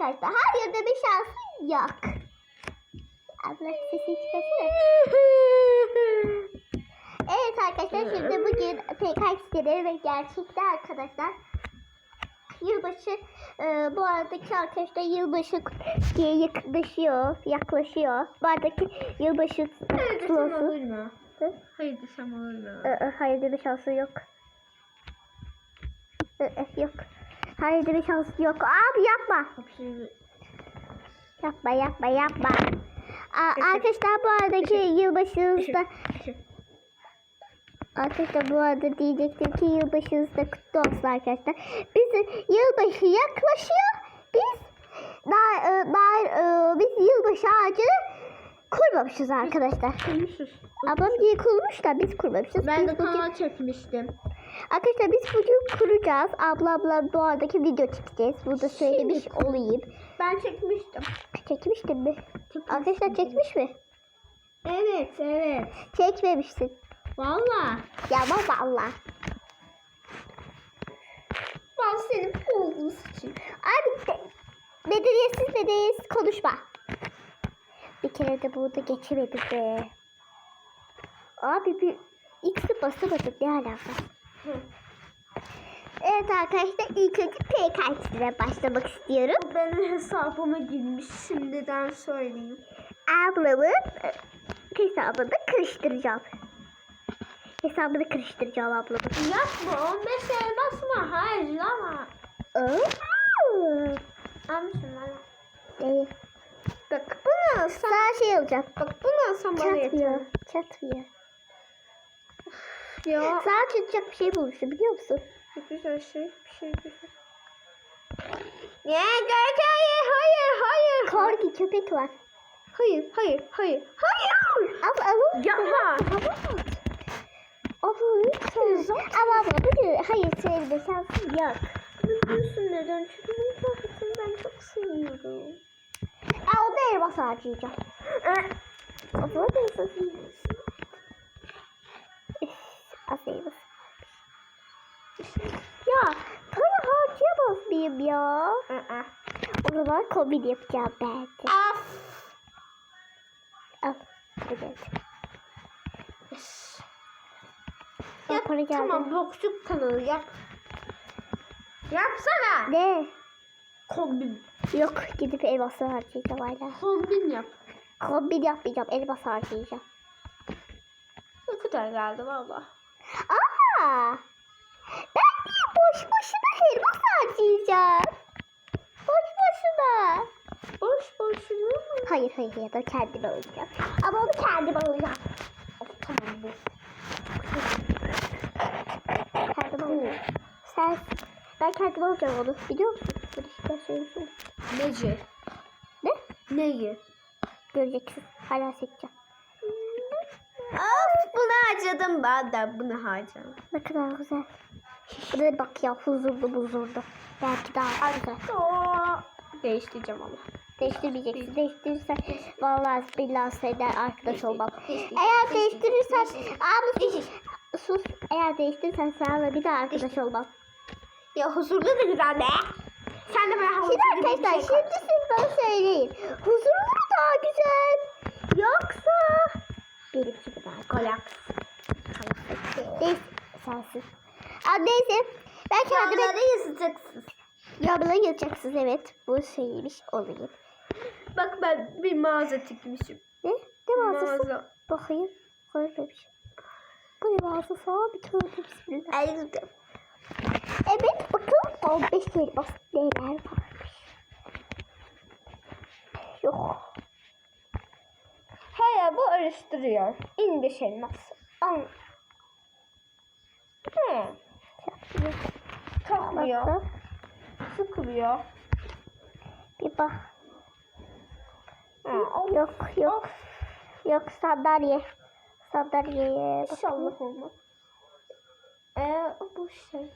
arkadaşlar. Hayır deme şansı yok. Abla sesi çıkarsana. Evet arkadaşlar şimdi bugün PKX'leri ve gerçekte arkadaşlar yılbaşı e, bu aradaki arkadaşlar yılbaşı diye yaklaşıyor yaklaşıyor. Bu aradaki yılbaşı Hayır desem olur mu? Hı? Hayır desem olur mu? Hayır deme şansı yok. Yok. Hayır deme şansı yok. Abi yapma. Yapma yapma yapma. Aa, arkadaşlar bu aradaki yılbaşınızda Arkadaşlar bu arada diyecektim ki yılbaşınız da kutlu olsun arkadaşlar. Bizim yılbaşı yaklaşıyor. Biz daha, e, daha e, biz yılbaşı ağacını kurmamışız arkadaşlar. kurmuşuz. Ablam diye kurmuş da biz kurmamışız. Ben Biz de bugün- kanal çekmiştim. Arkadaşlar biz bugün kuracağız. Ablamla bu aradaki video çekeceğiz. Burada söylemiş olayım. Ben çekmiştim. Çekmiştin mi? Arkadaşlar çekmiş mi? Evet evet. Çekmemişsin. Valla. Ya valla. Ben senin olduğumuz için. Abi de, medeniyetsiz medeniyetsiz konuşma. Bir kere de burada geçemedim be. Abi bir X'i basamadık ne alaka? Evet arkadaşlar ilk önce PKX'lere başlamak istiyorum. Benim hesabıma girmiş şimdiden söyleyeyim. Ablamın hesabını karıştıracağım. Hesabını karıştıracağım ablamın. Yapma 15 elmas mı? Hayır ama. Almışım bana. Değil. Bak bunu alsam. Sağ şey olacak. Bak bunu alsam bana yeter. Çatmıyor. Çatmıyor. Ya. Sağ çatacak bir şey bulmuştum biliyor musun? Güzel şey. Bir şey güzel. Ya hayır hayır hayır. Korgi köpek var. Hayır hayır hayır. Hayır. Abla abla. Yapma. Abla lütfen. Ama abla bugün hayır söyleme şansın yok. Biliyorsun neden? Çünkü bu kıyafetini ben çok seviyorum. Aa, o da elmas harcayacağım. Abla da elmas Elmas. Ya para harcayamaz mıyım ya? Aa. O zaman kombin yapacağım ben de. Af. Al. Evet. Ya, Aa, para geldi. tamam boksuk kanalı yap. Yapsana. Ne? Kombin. Yok gidip elması harcayacağım hala. Kombin yap. Kombin yapmayacağım elmas harcayacağım. Ne kadar geldi valla. Ben niye boş boşuna elmas harcayacağım? Boş boşuna. Boş boşuna mı? Hayır hayır ya da kendime alacağım. Ama onu kendime alacağım. Tamam bu. Kendime alacağım. Sen, ben kendime alacağım onu biliyor musun? Dur işte söylemişim. Nece? Ne? Neyi? Göreceksin. Hala seçeceğim. Of bunu harcadım ben de bunu harcadım. Ne kadar güzel. Buraya bak ya huzurlu huzurlu. Belki daha güzel. Değiştireceğim ama. Değiştirmeyeceksin. Değiştirirsen vallahi billahi senden arkadaş olmam. Eğer değiştirirsen abi sus. sus. Eğer değiştirirsen seninle bir daha arkadaş olmam. Ya huzurlu da güzel be. Sen de böyle havuzlu Şimdi gibi bir arkadaşlar şey şimdi siz bana söyleyin. Huzurlu mu daha güzel? Yoksa mi daha güzel? Kolak. Neyse sensin. Aa, neyse. Ben kendime Kendime yazacaksın. yağmurla yazacaksınız evet. Bu söylemiş olayım. Bak ben bir mağaza tikmişim. Ne? Ne mağazası? Mağaza. Bakayım. Görmemiş. Bu ne mağazası abi? Tövbe bismillah. Ay, Evet bakalım 15 elmas neler varmış. Yok. Bu araştırıyor. İnmiş elmas. An. Hı. Takmıyor. Sıkılıyor. Bir bak. Of, Yok yok. of. Yok sandalye. Sandalyeye. İnşallah olmaz. Ee, boş şey.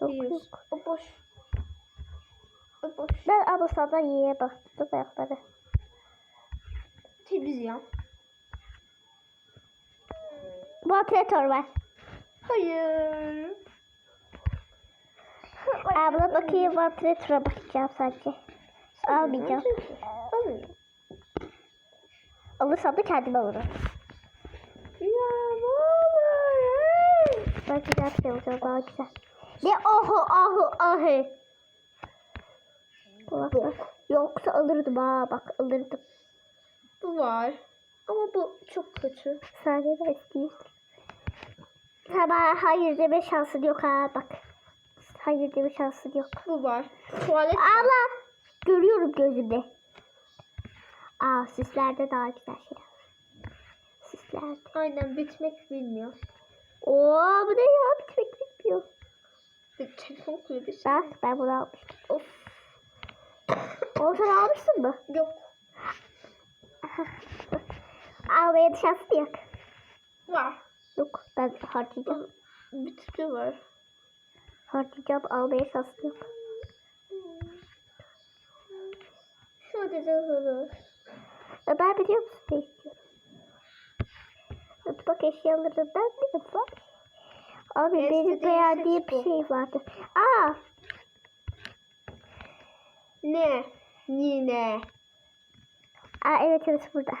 Yok Yüz. yok. O boş. O boş. Ben ama sandalyeye baktım ayakları. Temiz ya. Vantilatör var. Hayır. Abla bakayım vantilatöre bakacağım sadece. Almayacağım. Almayacağım. Alırsam da kendim alırım. Ya baba. Ben güzel bir şey alacağım daha güzel. Ne ohu ohu. Bak, bak. Yoksa alırdım ha bak alırdım. Bu var. Ama bu çok kötü. Ben isteyeyim. Hemen hayır deme şansın yok ha bak. Hayır deme şansın yok. Bu var. Tuvalet. Abla görüyorum gözümde. Aa süslerde daha güzel şeyler var. Süslerde. Aynen bitmek bilmiyor. Oo bu ne ya bitmek bitmiyor. Bir telefon kulübesi. Bak ben bunu almıştım. Of. Onu sen almışsın mı? Yok. Almaya şansın yok. Ben harcayacağım. Bitki var. Harcayacağım almaya yok. Sadece hırır. Ben biliyor musun ne istiyorum? Mutfak eşyalarından ne var? Abi En benim beğendiğim bir şey vardı. Aa Ne? Yine. Aa evet evet burada.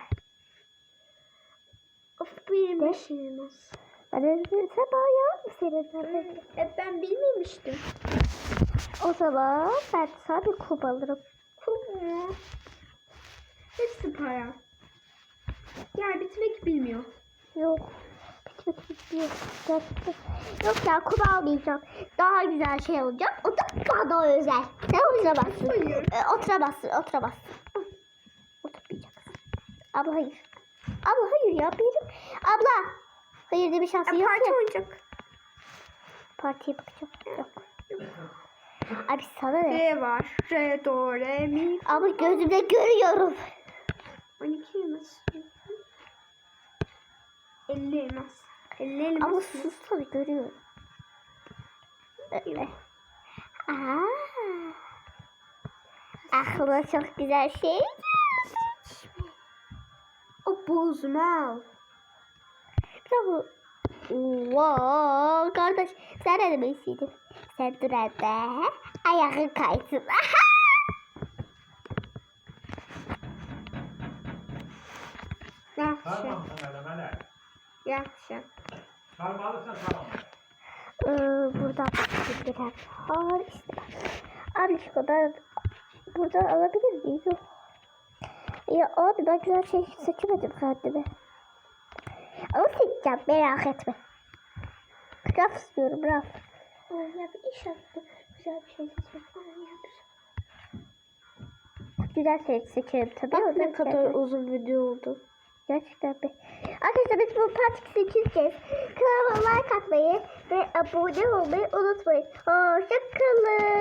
Of benim işimiz. Sen bayağı mı senin? E ben bilmemiştim. O zaman ben sana bir kum alırım. Kuma. Hepsi para. Yani bitmek bilmiyor. Yok. Bitmek bitmiyor. Gerçekten. Yok ya kum almayacağım. Daha güzel şey alacağım. O da bana özel. Sen oturamazsın. Hayır. Ee, oturamazsın. Oturamazsın. Oturmayacaksın. Abla hayır. Abla hayır ya benim. Abla. Hayır de bir şansı yok parti ya. oynayacak. Partiye bakacağım. Yok. Abi sana ne? R var. Re, do, re, mi. Ama gözümde görüyorum. 12 elmas. 50 elmas. 50 elmas. Ama sus tabii görüyorum. Öyle. Aa. Aklıma çok güzel şey geldi. O bozma. Bravo. Wow, kardeş sen ne demek istedin? Sen dur hadi. Ayağın kaysın. Yaxşı. Yaxşı. Karma alırsan tamam. Ee, buradan birer har işte. Abi şu kadar buradan alabilir miyim? Yok. Ya abi ben güzel şey seçemedim kendime. Ama seçeceğim merak etme. Raf istiyorum raf. Ya bir iş yaptı. Güzel bir şey seçmek. Güzel şey seçerim tabii. Bak ne kadar gerçekten- uzun video oldu. Gerçekten bir. Arkadaşlar biz bu part 8 kez kanalıma like atmayı ve abone olmayı unutmayın. Hoşçakalın.